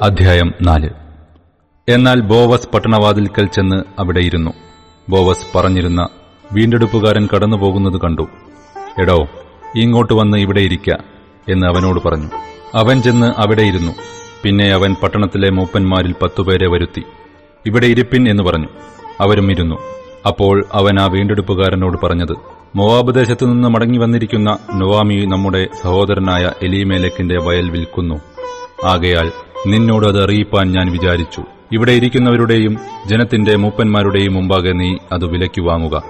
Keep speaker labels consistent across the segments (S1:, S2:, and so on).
S1: അധ്യായം നാല്. എന്നാൽ ബോവസ് പട്ടണവാതിൽക്കൽ ചെന്ന് അവിടെയിരുന്നു ബോവസ് പറഞ്ഞിരുന്ന വീണ്ടെടുപ്പുകാരൻ കടന്നുപോകുന്നത് കണ്ടു. എടോ ഇങ്ങോട്ട് വന്ന് ഇവിടെ ഇരിക്ക എന്ന് അവനോട് പറഞ്ഞു. അവൻ ചെന്ന് അവിടെയിരുന്നു പിന്നെ അവൻ പട്ടണത്തിലെ മൂപ്പന്മാരിൽ പത്തുപേരെ വരുത്തി. ഇവിടെ ഇരിപ്പിൻ എന്ന് പറഞ്ഞു. അവരും ഇരുന്നു. അപ്പോൾ അവൻ ആ വീണ്ടെടുപ്പുകാരനോട് പറഞ്ഞത് മോവാബ് ദേശത്തു നിന്ന് മടങ്ങി വന്നിരിക്കുന്ന നൊവാമി നമ്മുടെ സഹോദരനായ എലിമേലക്കിന്റെ വയൽ വിൽക്കുന്നു. ആകയാൽ നിന്നോട് അത് അറിയിപ്പാൻ ഞാൻ വിചാരിച്ചു. ഇവിടെ ഇരിക്കുന്നവരുടെയും ജനത്തിന്റെ മൂപ്പന്മാരുടെയും മുമ്പാകെ നീ അത് വിലയ്ക്ക് വാങ്ങുക.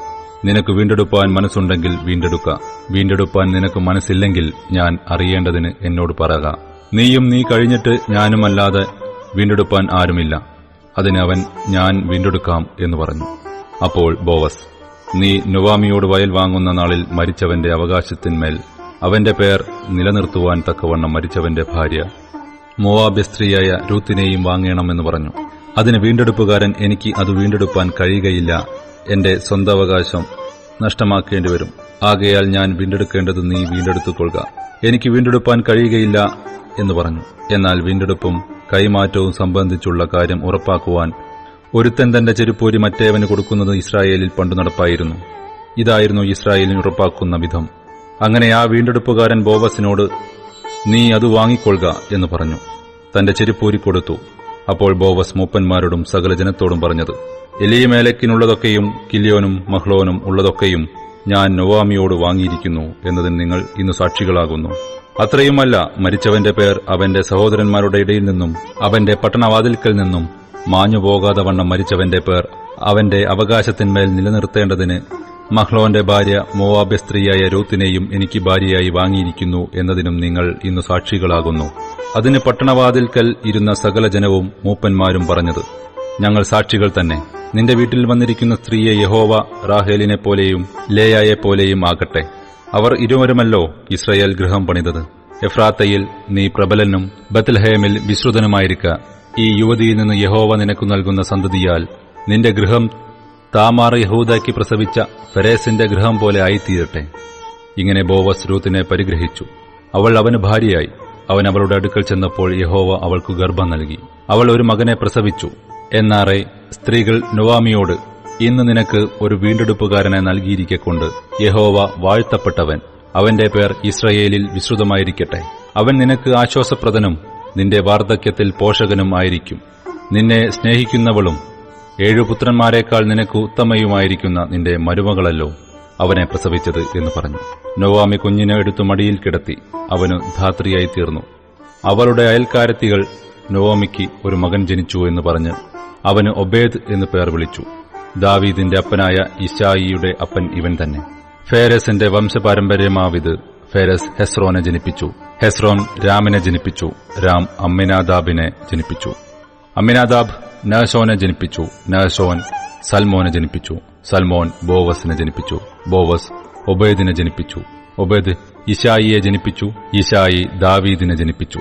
S1: നിനക്ക് വീണ്ടെടുപ്പാൻ മനസ്സുണ്ടെങ്കിൽ വീണ്ടെടുക്ക. വീണ്ടെടുപ്പാൻ നിനക്ക് മനസ്സില്ലെങ്കിൽ ഞാൻ അറിയേണ്ടതിന് എന്നോട് പറയുക നീയും നീ കഴിഞ്ഞിട്ട് ഞാനുമല്ലാതെ വീണ്ടെടുപ്പാൻ ആരുമില്ല. അതിന് അവൻ ഞാൻ വീണ്ടെടുക്കാം എന്ന് പറഞ്ഞു. അപ്പോൾ ബോവസ് നീ നൊവാമിയോട് വയൽ വാങ്ങുന്ന നാളിൽ മരിച്ചവന്റെ അവകാശത്തിന്മേൽ അവന്റെ പേർ നിലനിർത്തുവാൻ തക്കവണ്ണം മരിച്ചവന്റെ ഭാര്യ മോവാബ്യ സ്ത്രീയായ രൂത്തിനെയും വാങ്ങണമെന്ന് പറഞ്ഞു. അതിന് വീണ്ടെടുപ്പുകാരൻ എനിക്ക് അത് വീണ്ടെടുപ്പാൻ കഴിയുകയില്ല. എന്റെ സ്വന്തവകാശം നഷ്ടമാക്കേണ്ടി വരും. ആകയാൽ ഞാൻ വീണ്ടെടുക്കേണ്ടത് നീ വീണ്ടെടുത്തുകൊള്ളുക. എനിക്ക് വീണ്ടെടുപ്പാൻ കഴിയുകയില്ല എന്ന് പറഞ്ഞു. എന്നാൽ വീണ്ടെടുപ്പും കൈമാറ്റവും സംബന്ധിച്ചുള്ള കാര്യം ഉറപ്പാക്കുവാൻ ഒരുത്തൻ തന്റെ ചെരുപ്പൂരി മറ്റേവന് കൊടുക്കുന്നത് ഇസ്രായേലിൽ പണ്ടു നടപ്പായിരുന്നു. ഇതായിരുന്നു ഇസ്രായേലിന് ഉറപ്പാക്കുന്ന വിധം. അങ്ങനെ ആ വീണ്ടെടുപ്പുകാരൻ ബോവസിനോട് നീ അത് വാങ്ങിക്കൊള്ളുക എന്ന് പറഞ്ഞു. തന്റെ ചെരുപ്പൂരി കൊടുത്തു. അപ്പോൾ ബോവസ് മൂപ്പന്മാരോടും സകല ജനത്തോടും പറഞ്ഞത് എലിയമേലക്കിനുള്ളതൊക്കെയും കില്യോനും മഹ്ലോനും ഉള്ളതൊക്കെയും ഞാൻ നൊവാമിയോട് വാങ്ങിയിരിക്കുന്നു എന്നതിന് നിങ്ങൾ ഇന്ന് സാക്ഷികളാകുന്നു. അത്രയുമല്ല മരിച്ചവന്റെ പേർ അവന്റെ സഹോദരന്മാരുടെ ഇടയിൽ നിന്നും അവന്റെ പട്ടണവാതിൽക്കൽ നിന്നും മാഞ്ഞുപോകാതെ വണ്ണം മരിച്ചവന്റെ പേർ അവന്റെ അവകാശത്തിന്മേൽ നിലനിർത്തേണ്ടതിന് മഹ്ലോന്റെ ഭാര്യ മോവാബ്യ സ്ത്രീയായ രൂത്തിനെയും എനിക്ക് ഭാര്യയായി വാങ്ങിയിരിക്കുന്നു എന്നതിനും നിങ്ങൾ ഇന്ന് സാക്ഷികളാകുന്നു. അതിന് പട്ടണവാതിൽക്കൽ ഇരുന്ന സകല ജനവും മൂപ്പന്മാരും പറഞ്ഞത് ഞങ്ങൾ സാക്ഷികൾ തന്നെ. നിന്റെ വീട്ടിൽ വന്നിരിക്കുന്ന സ്ത്രീയെ യഹോവ റാഹേലിനെ പോലെയും ലേയായെ പോലെയും ആകട്ടെ. അവർ ഇരുവരുമല്ലോ ഇസ്രയേൽ ഗൃഹം പണിതത്. എഫ്രാത്തയിൽ നീ പ്രബലനും ബത്ലഹേമിൽ വിശ്രുതനുമായിരിക്ക. ഈ യുവതിയിൽ നിന്ന് യഹോവ നിനക്കു നൽകുന്ന സന്തതിയാൽ നിന്റെ ഗൃഹം താമാർ യഹൂദയ്ക്ക് പ്രസവിച്ച ഫെരേസിന്റെ ഗൃഹം പോലെ ആയിത്തീരട്ടെ. ഇങ്ങനെ ബോവസ് രൂത്തിനെ പരിഗ്രഹിച്ചു. അവൾ അവന് ഭാര്യയായി. അവൻ അവളുടെ അടുക്കൽ ചെന്നപ്പോൾ യഹോവ അവൾക്ക് ഗർഭം നൽകി. അവൾ ഒരു മകനെ പ്രസവിച്ചു. എന്നാറെ സ്ത്രീകൾ നൊവാമിയോട് ഇന്ന് നിനക്ക് ഒരു വീണ്ടെടുപ്പുകാരനെ നൽകിയിരിക്കൊണ്ട് യഹോവ വാഴ്ത്തപ്പെട്ടവൻ. അവന്റെ പേർ ഇസ്രയേലിൽ വിശ്രുതമായിരിക്കട്ടെ. അവൻ നിനക്ക് ആശ്വാസപ്രദനും നിന്റെ വാർദ്ധക്യത്തിൽ പോഷകനും ആയിരിക്കും. നിന്നെ സ്നേഹിക്കുന്നവളും ഏഴു പുത്രന്മാരെക്കാൾ നിനക്ക് ഉത്തമയുമായിരിക്കുന്ന നിന്റെ മരുമകളല്ലോ അവനെ പ്രസവിച്ചത് എന്ന് പറഞ്ഞു. നൊവാമി കുഞ്ഞിനെ എടുത്തു മടിയിൽ കിടത്തി അവന് ധാത്രിയായി തീർന്നു. അവളുടെ അയൽക്കാരത്തികൾ നൊവാമിക്ക് ഒരു മകൻ ജനിച്ചു എന്ന് പറഞ്ഞ് അവന് ഒബേദ് എന്ന് പേർ വിളിച്ചു. ദാവീദിന്റെ അപ്പനായ ഇശായിയുടെ അപ്പൻ ഇവൻ തന്നെ. ഫേരസിന്റെ വംശപാരമ്പര്യമാവിത് ഫേരസ് ഹെസ്രോനെ ജനിപ്പിച്ചു. ഹെസ്രോൻ രാമിനെ ജനിപ്പിച്ചു. രാം അമ്മിനാദാബിനെ ജനിപ്പിച്ചു. അമ്മിനാദാബ് നഹശോനെ ജനിപ്പിച്ചു. നഹശോൻ സൽമോനെ ജനിപ്പിച്ചു. സൽമോൻ ബോവസിനെ ജനിപ്പിച്ചു. ബോവസ് ഒബേദിനെ ജനിപ്പിച്ചു. ഒബേദ് ഇഷായിയെ ജനിപ്പിച്ചു. ഇഷായി ദാവീദിനെ ജനിപ്പിച്ചു.